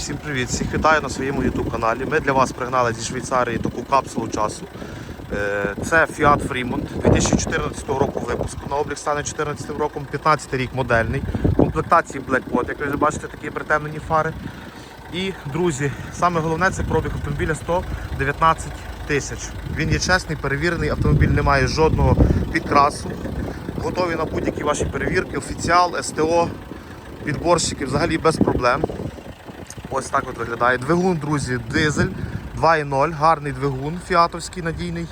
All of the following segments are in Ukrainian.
Всім привіт! Всіх вітаю на своєму YouTube каналі. Ми для вас пригнали зі Швейцарії таку капсулу часу. Е, Це Fiat Fremont 2014 року випуску. На облік стане 2014 роком, 15 рік модельний. Комплектації Blackpot, як ви бачите, такі притемнені фари. І, друзі, саме головне це пробіг автомобіля 119 тисяч. Він є чесний, перевірений, автомобіль не має жодного підкрасу. Готові на будь-які ваші перевірки, офіціал, СТО, підборщики взагалі без проблем. Ось так от виглядає. Двигун, друзі, дизель 2.0, гарний двигун, фіатовський, надійний.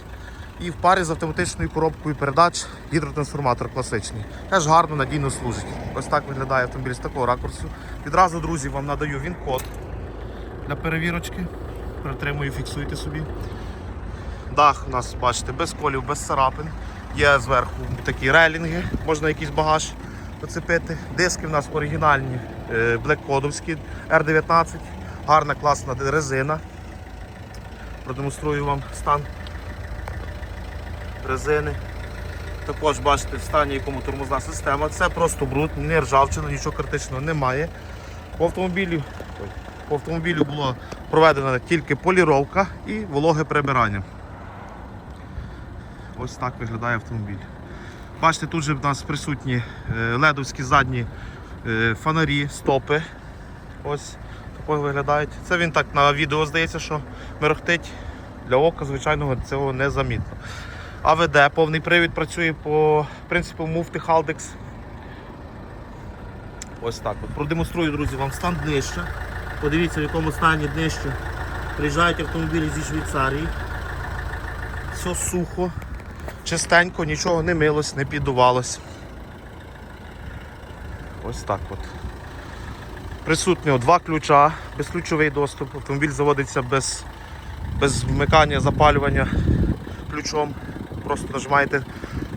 І в парі з автоматичною коробкою передач гідротрансформатор класичний. Теж гарно, надійно служить. Ось так виглядає автомобіль з такого ракурсу. Відразу, друзі, вам надаю він код для перевірочки. Притримую, фіксуйте собі. Дах у нас, бачите, без колів, без царапин. Є зверху такі релінги, можна якийсь багаж поцепити. Диски в нас оригінальні, блеккодовські R19. Гарна, класна резина. Продемонструю вам стан резини. Також бачите в стані, якому тормозна система. Це просто бруд, не ржавчина, нічого критичного немає. По автомобілю, по автомобілю було проведена тільки поліровка і вологе прибирання. Ось так виглядає автомобіль. Бачите, тут же в нас присутні е, ледовські задні фонарі, стопи. Ось такою виглядають. Це він так на відео здається, що мерехтить. Для ока, звичайного, цього не замітно. АВД, повний привід працює по принципу муфти Haldex. Ось так. От. Продемонструю, друзі, вам стан днища. Подивіться, в якому стані днище. Приїжджають автомобілі зі Швейцарії. Все сухо, чистенько, нічого не милось, не піддувалось. Ось так от. Присутньо два ключа, безключовий доступ. Автомобіль заводиться без, без вмикання, запалювання ключом. Просто нажимаєте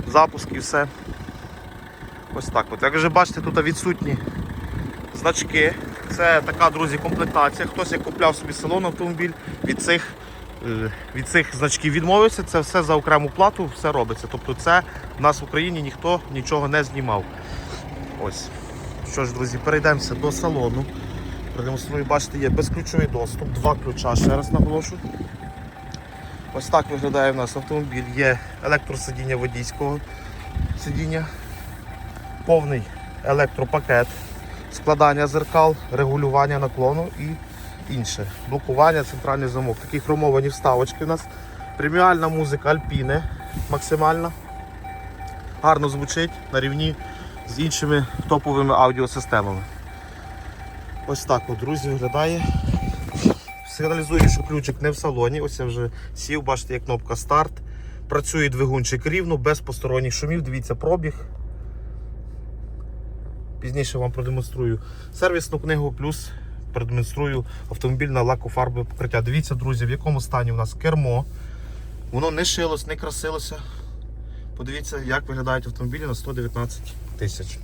запуск і все. Ось так от. Як вже бачите, тут відсутні значки. Це така, друзі, комплектація. Хтось як купляв собі салон автомобіль від цих, е, від цих значків відмовився, це все за окрему плату, все робиться. Тобто це в нас в Україні ніхто нічого не знімав. Ось. Що ж, друзі, перейдемося до салону. Продемонструю, бачите, є безключовий доступ, два ключа, ще раз наголошую. Ось так виглядає в нас автомобіль. Є електросидіння водійського сидіння, повний електропакет, складання зеркал, регулювання наклону і інше. Блокування, центральний замок. Такі хромовані вставочки у нас. Преміальна музика Альпіне максимальна. Гарно звучить на рівні з іншими топовими аудіосистемами. Ось так, от, друзі, виглядає. Сигналізую, що ключик не в салоні. Ось я вже сів, бачите, є кнопка старт. Працює двигунчик рівно, без посторонніх шумів. Дивіться пробіг. Пізніше вам продемонструю сервісну книгу, плюс продемонструю автомобіль на лакофарбове покриття. Дивіться, друзі, в якому стані у нас кермо. Воно не шилось, не красилося. Подивіться, як виглядають автомобілі на 119 тисяч.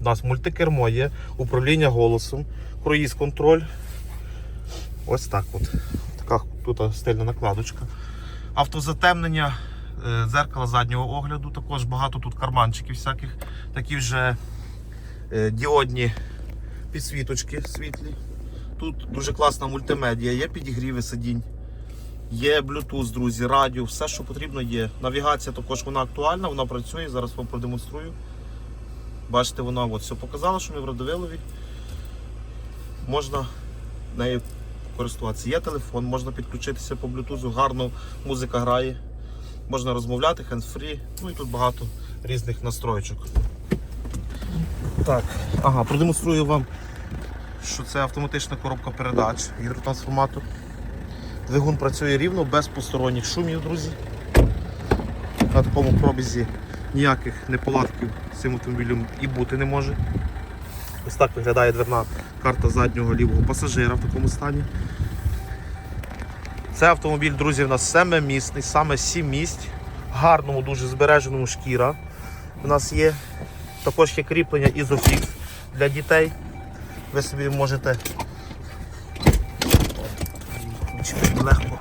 У нас мультикермо є, управління голосом, круїз контроль. Ось так от. Така тут стильна накладочка. Автозатемнення, е, дзеркало заднього огляду, також багато тут карманчиків всяких, такі вже е, діодні підсвіточки світлі. Тут дуже класна мультимедія, є підігріви сидінь, є Bluetooth, друзі, радіо, все, що потрібно є. Навігація також вона актуальна, вона працює, зараз вам продемонструю. Бачите, вона от все показала, що ми в Радовилові. Можна нею користуватися. Є телефон, можна підключитися по блютузу, гарно музика грає, можна розмовляти, hands-free, ну і тут багато різних настроєчок. Так, ага, продемонструю вам, що це автоматична коробка передач, гідротрансформатор. Двигун працює рівно, без посторонніх шумів, друзі. На такому пробізі ніяких неполадків з цим автомобілем і бути не може. Ось так виглядає дверна карта заднього лівого пасажира в такому стані. Це автомобіль, друзі, у нас семимісний, саме сім місць, гарному, дуже збереженому шкіра. У нас є також є кріплення Isofix для дітей. Ви собі можете легко.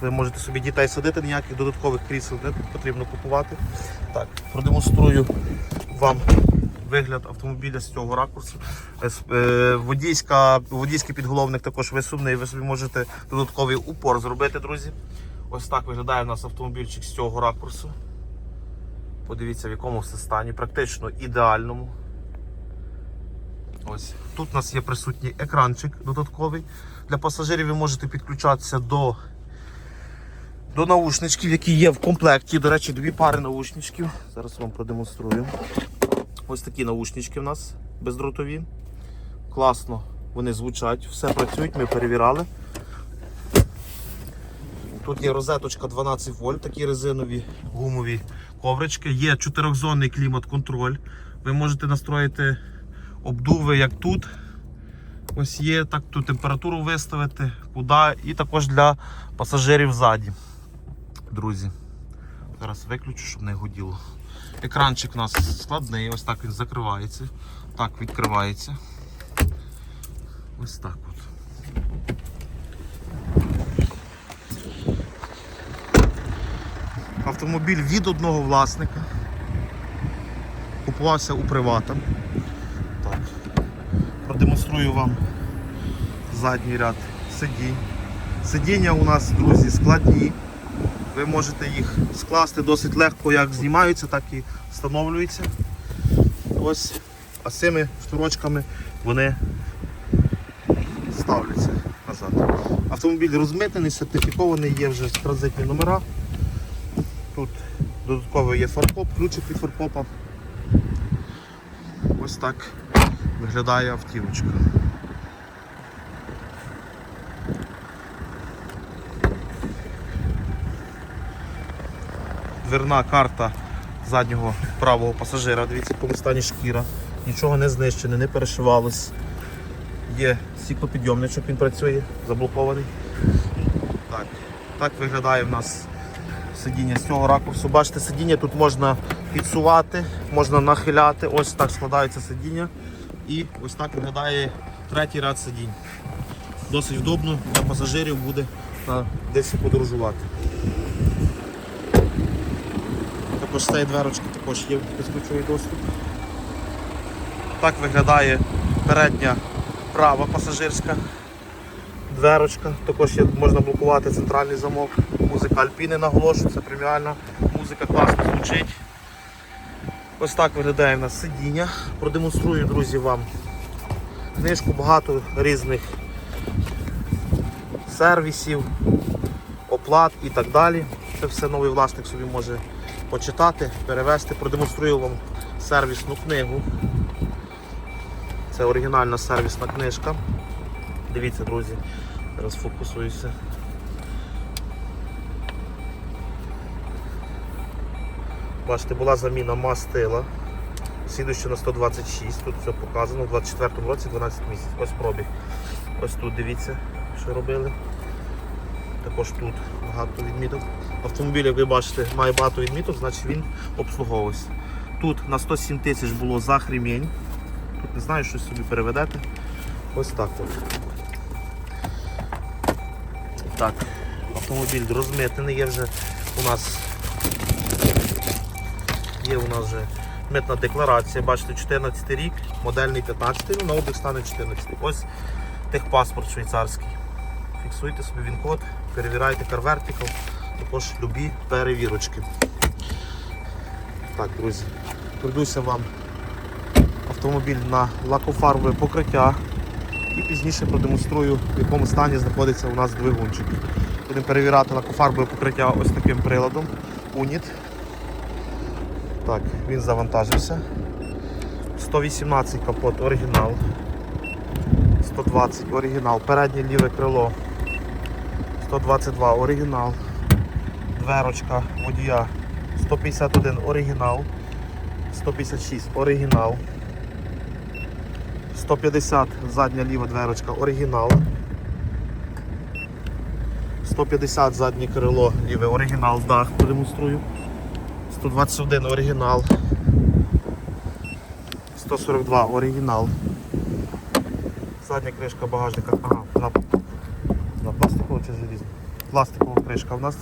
Ви можете собі дітей садити, ніяких додаткових крісел не потрібно купувати. Так, продемонструю вам вигляд автомобіля з цього ракурсу. Е, е, Водійська, водійський підголовник також висувний, ви собі можете додатковий упор зробити, друзі. Ось так виглядає у нас автомобільчик з цього ракурсу. Подивіться, в якому все стані, практично ідеальному. Ось тут у нас є присутній екранчик додатковий. Для пасажирів ви можете підключатися до, до наушничків, які є в комплекті. До речі, дві пари наушничків. Зараз вам продемонструю. Ось такі наушнички в нас бездротові. Класно вони звучать, все працюють, ми перевіряли. Тут є розеточка 12 вольт, такі резинові гумові коврички. Є чотирьохзонний клімат-контроль. Ви можете настроїти обдуви, як тут. Ось є, так тут температуру виставити, куди, і також для пасажирів ззаді. Друзі. Зараз виключу, щоб не гуділо. Екранчик у нас складний, ось так він закривається. Так відкривається. Ось так от. Автомобіль від одного власника. Купувався у привата. Так. Продемонструю вам задній ряд сидінь. Сидіння у нас, друзі, складні. Ви можете їх скласти досить легко, як знімаються, так і встановлюються. Ось, а цими шторочками вони ставляться назад. Автомобіль розмитнений, сертифікований, є вже транзитні номера. Тут додатково є фаркоп, ключик від фаркопа. Ось так виглядає автівочка. Дверна карта заднього правого пасажира. Дивіться, в якому стані шкіра. Нічого не знищене, не перешивалось. Є стіклопідйомничок, він працює, заблокований. Так, так виглядає в нас сидіння з цього ракурсу. Бачите, сидіння тут можна підсувати, можна нахиляти. Ось так складається сидіння. І ось так виглядає третій ряд сидінь. Досить вдобно для пасажирів буде десь подорожувати. Також з цієї дверочки також є безключовий доступ. Так виглядає передня права пасажирська дверочка. Також є, можна блокувати центральний замок. Музика Альпіни наголошую, це преміальна музика класно звучить. Ось так виглядає в нас сидіння. Продемонструю, друзі, вам книжку, багато різних сервісів, оплат і так далі. Це все новий власник собі може почитати, перевести. Продемонструю вам сервісну книгу. Це оригінальна сервісна книжка. Дивіться, друзі, зараз фокусуюся. Бачите, була заміна мастила. Слідуючи на 126, тут все показано, у 24 році 12 місяців. Ось пробіг. Ось тут дивіться, що робили. Також тут багато відміток. Автомобіль, як ви бачите, має багато відміток, значить він обслуговувався. Тут на 107 тисяч було за хрімень. Тут не знаю, що собі переведете. Ось так от. Так, автомобіль розмитнений, є вже у нас є у нас вже митна декларація. Бачите, 14 рік, модельний 15, ну на облік стане 14. Ось техпаспорт швейцарський. Фіксуйте собі він-код, перевіряйте CarVertical, також любі перевірочки. Так, друзі, пройдуся вам автомобіль на лакофарбове покриття і пізніше продемонструю, в якому стані знаходиться у нас двигунчик. Будемо перевіряти лакофарбове покриття ось таким приладом. Уніт. Так, він завантажився. 118 капот оригінал. 120 оригінал. Переднє ліве крило. 122 оригінал. Дверочка водія 151 оригінал. 156 оригінал. 150 задня ліва дверочка оригінал. 150 заднє крило ліве оригінал, дах продемонструю. 121 оригінал. 142 оригінал. Задня кришка багажника. Ага, чи желізна? Пластикова кришка у нас.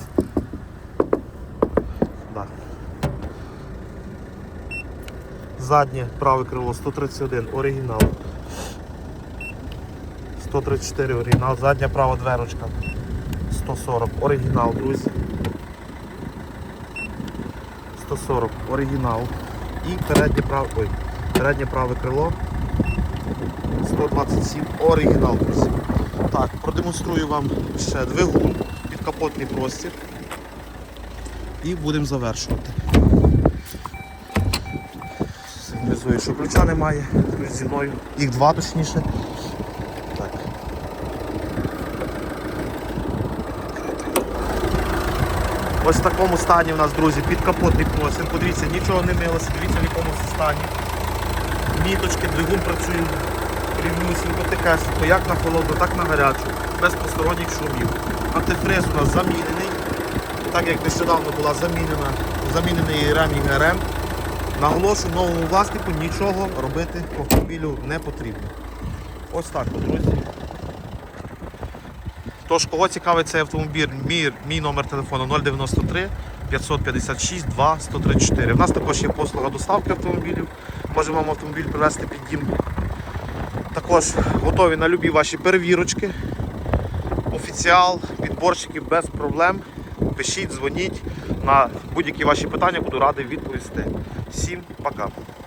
Да. Заднє праве крило 131 оригінал. 134 оригінал, задня права дверочка 140 оригінал, друзі. 140 оригінал. І переднє праве, ой, переднє праве крило 127 оригінал, друзі. Так, продемонструю вам ще двигун, підкапотний простір. І будемо завершувати. Сигналізую, що ключа немає, ключ зі мною. Їх два точніше. Так. Ось в такому стані у нас, друзі, підкапотний простір. Подивіться, нічого не милося, дивіться в якому стані. Міточки, двигун працює рівнюсінько, тикесенько, як на холодну, так на гарячу, без посторонніх шумів. Антифриз у нас замінений. Так як нещодавно була замінена, замінений ремінь ГРМ. Наголошую, новому власнику нічого робити по автомобілю не потрібно. Ось так, друзі. Тож, кого цікавить цей автомобіль, мій, мій номер телефону 093 556 2 134. У нас також є послуга доставки автомобілів. Можемо вам автомобіль привезти під дім. Також готові на любі ваші перевірочки. Офіціал, підборщики без проблем. Пишіть, дзвоніть на будь-які ваші питання, буду радий відповісти. Всім пока.